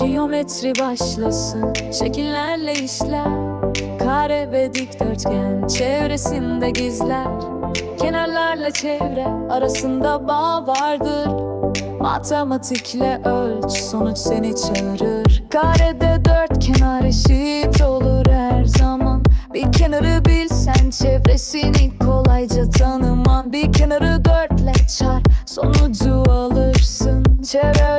Geometri başlasın. Şekillerle işler. Kare ve dikdörtgen Çevresinde gizler. Kenarlarla çevre Arasında bağ vardır. Matematikle ölç Sonuç seni çağırır. Karede dört kenar eşit olur her zaman. Bir kenarı bilsen çevresini kolayca tanıman. Bir kenarı dörtle çar sonucu alırsın. Çevre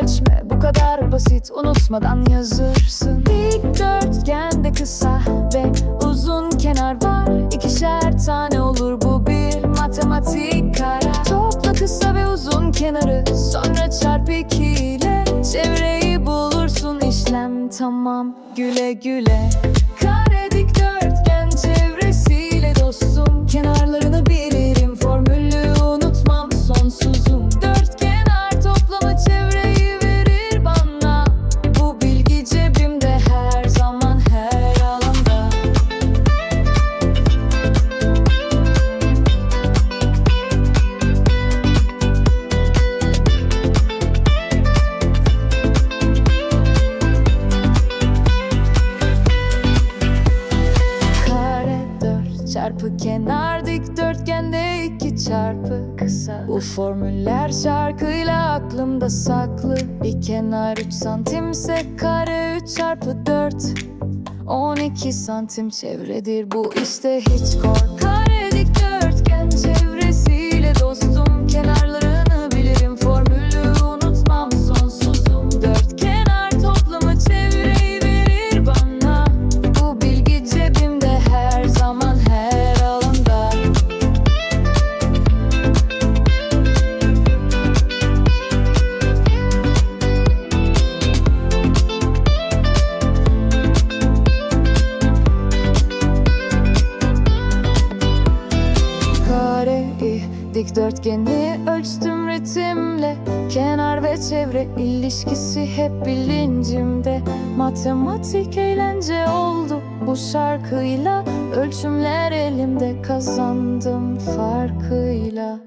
basit unutmadan yazırsın. Dikdörtgende kısa ve uzun kenar var. İkişer tane olur bu bir matematik karar. Topla kısa ve uzun kenarı sonra çarp iki ile Çevreyi bulursun. İşlem tamam güle güle çarpı kenar dikdörtgende iki çarpı. Kısa. Bu formüller şarkıyla aklımda saklı. Bir kenar 3 santimse kare 3 çarpı 4 12 santim çevredir bu işte hiç kork dikdörtgeni ölçtüm ritimle. Kenar ve çevre ilişkisi hep bilincimde. Matematik eğlence oldu bu şarkıyla Ölçümler elimde. Kazandım farkıyla